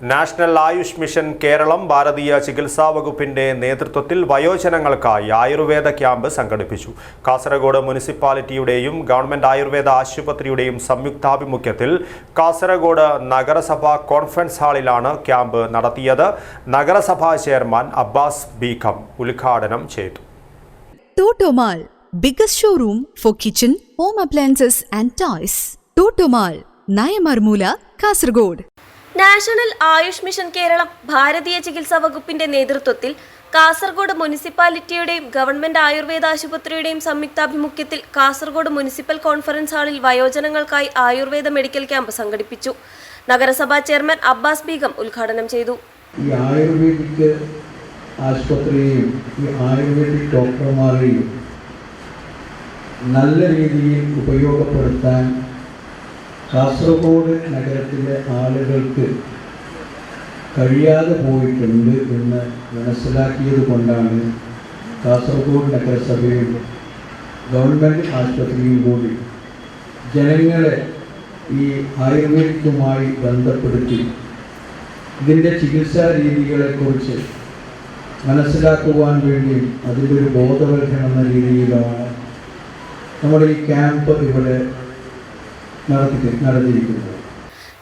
National Ayush mission Keralam ഭാരതീയ ചികിത്സാ വകുപ്പിന്റെ നേതൃത്വത്തിൽ വയോജനങ്ങൾക്കായി ആയുർവേദ ക്യാമ്പ് സംഘടിപ്പിച്ചു കാസർഗോഡ് മുനിസിപ്പാലിറ്റിയുടെയും ഗവൺമെന്റ് ആയുർവേദ ആശുപത്രിയുടെയും സംയുക്താഭിമുഖ്യത്തിൽ കാസർഗോഡ് നഗരസഭാ കോൺഫറൻസ് ഹാളിലാണ് ക്യാമ്പ് നടത്തിയത് നഗരസഭാ ചെയർമാൻ അബ്ബാസ് ബീഖം ഉദ്ഘാടനം ചെയ്തു showroom for kitchen, home appliances and. Totomal, Nayamarmoola Kasargod. National Ayush mission Keralam ഭാരതീയ ചികിത്സാ വകുപ്പിന്റെ നേതൃത്വത്തിൽ കാസർഗോഡ് മുനിസിപ്പാലിറ്റിയുടെയും ഗവൺമെന്റ് ആയുർവേദ ആശുപത്രിയുടെയും സംയുക്താഭിമുഖ്യത്തിൽ കാസർഗോഡ് മുനിസിപ്പൽ കോൺഫറൻസ് ഹാളിൽ വയോജനങ്ങൾക്കായി ആയുർവേദ മെഡിക്കൽ ക്യാമ്പ് സംഘടിപ്പിച്ചു. നഗരസഭാ ചെയർമാൻ അബ്ബാസ് ബീഗം ഉദ്ഘാടനം ചെയ്തു. ഈ ആയുർവേദിക് ആശുപത്രിയെയും ഈ ആയുർവേദിക് ഡോക്ടർമാരെയും നല്ല രീതിയിൽ ഉപയോഗപ്പെടുത്താൻ കാസർഗോഡ് നഗരത്തിലെ ആളുകൾക്ക് കഴിയാതെ പോയിട്ടുണ്ട് എന്ന് മനസ്സിലാക്കിയത് കൊണ്ടാണ് കാസർഗോഡ് നഗരസഭയും ഗവൺമെന്റ് ആശുപത്രിയും കൂടി ജനങ്ങളെ ഈ ആയുർവേദിക്കുമായി ബന്ധപ്പെടുത്തി ഇതിന്റെ ചികിത്സാ രീതികളെക്കുറിച്ച് മനസ്സിലാക്കുവാൻ വേണ്ടി അതിന്റെ ഒരു ബോധവൽക്കരണം എന്ന രീതിയിലാണ് നമ്മുടെ ഈ ക്യാമ്പ് ഇവിടെ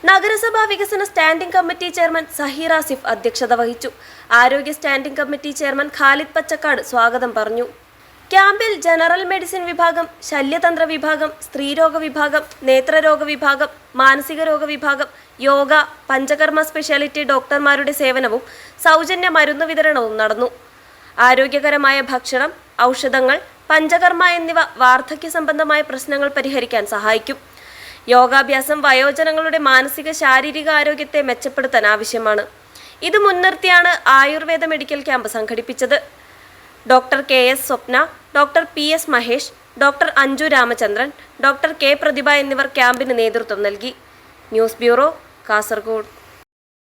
നഗരസഭാ വികസന standing committee chairman Zaheer Asif അധ്യക്ഷത വഹിച്ചു. ആരോഗ്യ standing committee chairman Khalid Pachakkad സ്വാഗതം പറഞ്ഞു. ക്യാമ്പിൽ ജനറൽ മെഡിസിൻ വിഭാഗം ശല്യതന്ത്ര വിഭാഗം സ്ത്രീരോഗ വിഭാഗം നേത്രരോഗ വിഭാഗം മാനസിക രോഗ വിഭാഗം യോഗ പഞ്ചകർമ്മ സ്പെഷ്യാലിറ്റി ഡോക്ടർമാരുടെ സേവനവും സൗജന്യ മരുന്ന് വിതരണവും നടന്നു. ആരോഗ്യകരമായ ഭക്ഷണം ഔഷധങ്ങൾ പഞ്ചകർമ്മ എന്നിവ വാർദ്ധക്യ സംബന്ധമായ പ്രശ്നങ്ങൾ പരിഹരിക്കാൻ സഹായിക്കും. യോഗാഭ്യാസം വയോജനങ്ങളുടെ മാനസിക ശാരീരിക ആരോഗ്യത്തെ മെച്ചപ്പെടുത്താൻ ആവശ്യമാണ്. ഇത് മുൻനിർത്തിയാണ് ആയുർവേദ മെഡിക്കൽ ക്യാമ്പ് സംഘടിപ്പിച്ചത്. Doctor K S Swapna doctor P S Mahesh doctor Anju Ramachandran doctor K Prathibha എന്നിവർ ക്യാമ്പിന് നേതൃത്വം നൽകി. News bureau Kasaragod.